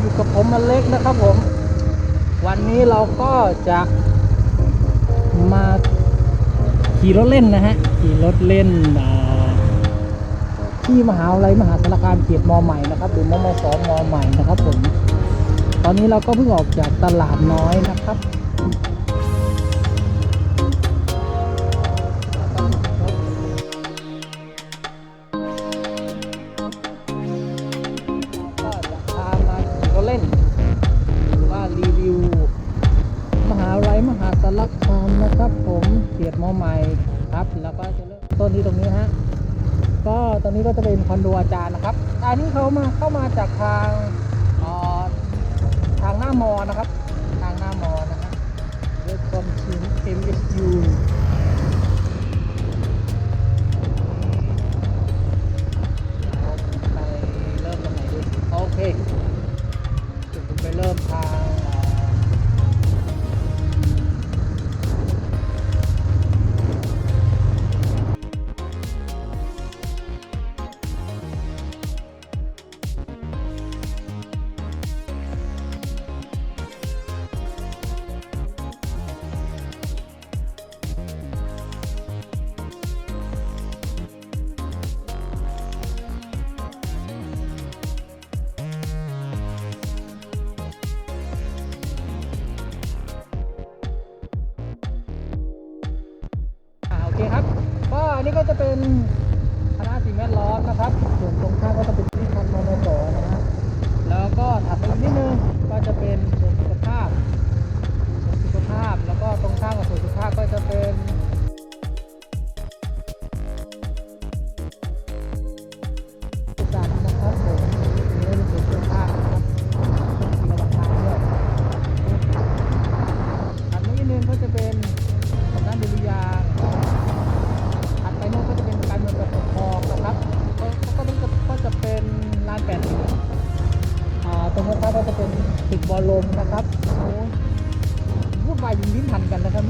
อยู่กับผมมันเล็กนะครับผม วันนี้เราก็จะมาขี่รถเล่นนะฮะ ขี่รถเล่นที่มหาวิทยาลัยมหาสารคามเขตมอใหม่นะครับหรือมมสอมอใหม่นะครับผม ตอนนี้เราก็เพิ่งออกจากตลาดน้อยนะครับ ตรงนี้ก็จะเป็นคอนโดอาจารย์นะครับ อันนี้เขามาเข้ามาจากทางทางหน้ามอนะครับ ทางหน้ามอนะครับเรียความชิน MSU ไปเริ่มตรงไหนดีโอเคเดี๋ไปเริ่มทาง นี้ก็จะเป็นคณะสิ่งแวดล้อมนะครับ ส่วนตรงข้ามก็จะเป็นที่พักมอเตอสอนะฮะแล้วก็ถัดไปนิดนึงก็จะเป็น มนะครับโอ้พูดไปยิ้นพันกันนะครับ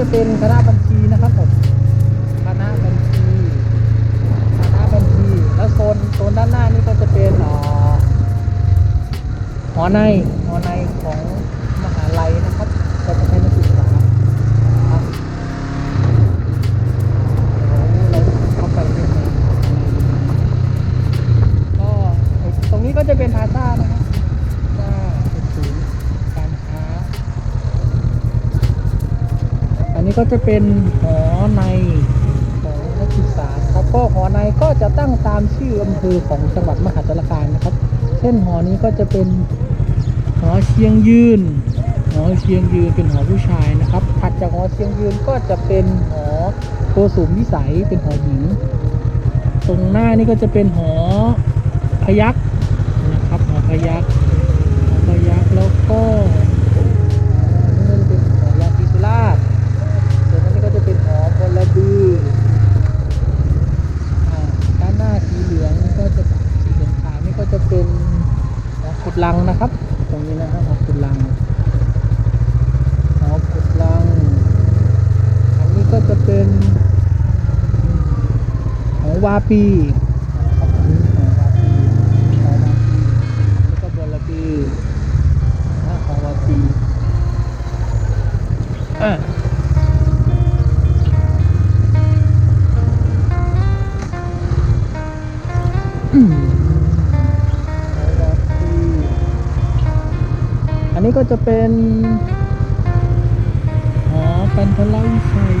จะเป็นคณะบัญชีนะครับผมคณะบัญชีคณะบัญชีแล้วโซนโซนด้านหน้านี้ก็จะเป็นหอหอในหอในของมหาลัยนะครับ ก็จะเป็นหอในของนักศึกษาครับก็หอในก็จะตั้งตามชื่ออำเภอของจังหวัดมหาสารคามนะครับ เช่นหอนี้ก็จะเป็นหอเชียงยืนหอเชียงยืนเป็นหอผู้ชายนะครับถัดจากหอเชียงยืนก็จะเป็นหอโกสุมวิสัยเป็นหอหญิง ตรงหน้านี้ก็จะเป็นหอพยักนะครับหอพยัก เป็นของวาปีนะบอันนี้ของวาปีของวาปีแล้วก็บละปีนะของวาปีอะอืมของวาปีอันนี้ก็จะเป็นหอกันทละวิชัย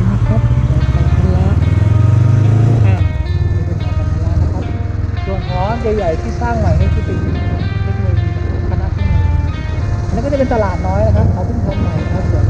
ใหญ่ๆที่สร้างใหม่นี่คือเป็นเทคโนโลยีคณะเทคโนโลยีนั่นก็จะเป็นตลาดน้อยนะครับเขาเพิ่งทำใหม่นะครับ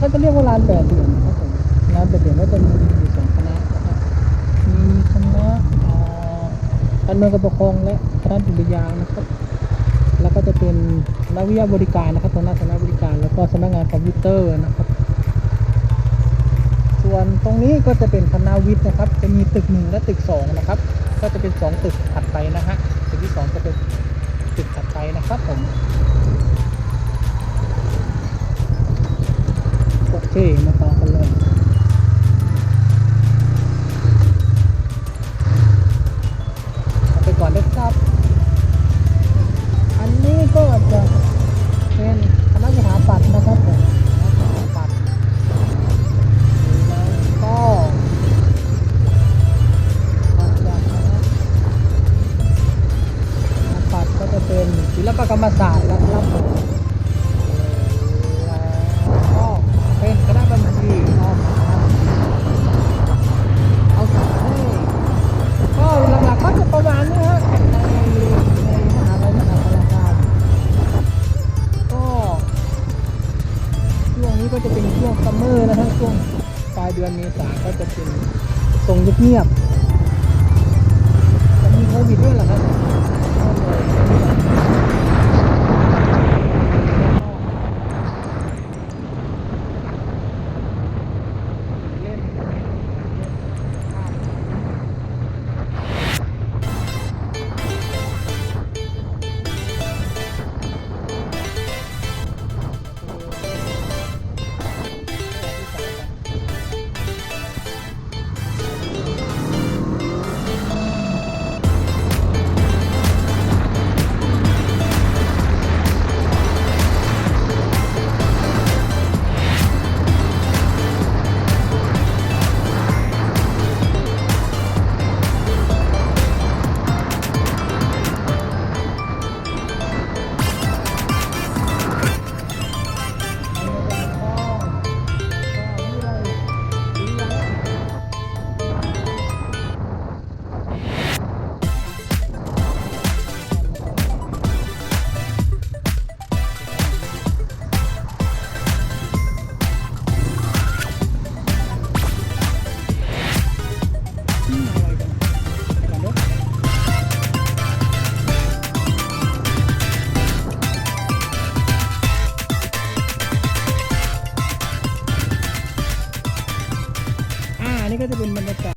เขาจะเรียกว่าลานแปดเหลี่ยมนะครับผมลานแปดเหลี่ยมก็จะมีอยู่สองคณะนะครับมีคณะอ่อการเมืองการปกครองและคณะดุริยางค์นะครับ แล้วก็จะเป็นนักวิทยาบริการนะครับตรงหน้าสำนักบริการ แล้วก็สำนักงานคอมพิวเตอร์นะครับ ส่วนตรงนี้ก็จะเป็นคณะวิทย์นะครับ จะมีตึกหนึ่งและตึกสองนะครับ ก็จะเป็นสองตึกถัดไปนะฮะตึกที่สองจะเป็นตึกถัดไปนะครับผม โอ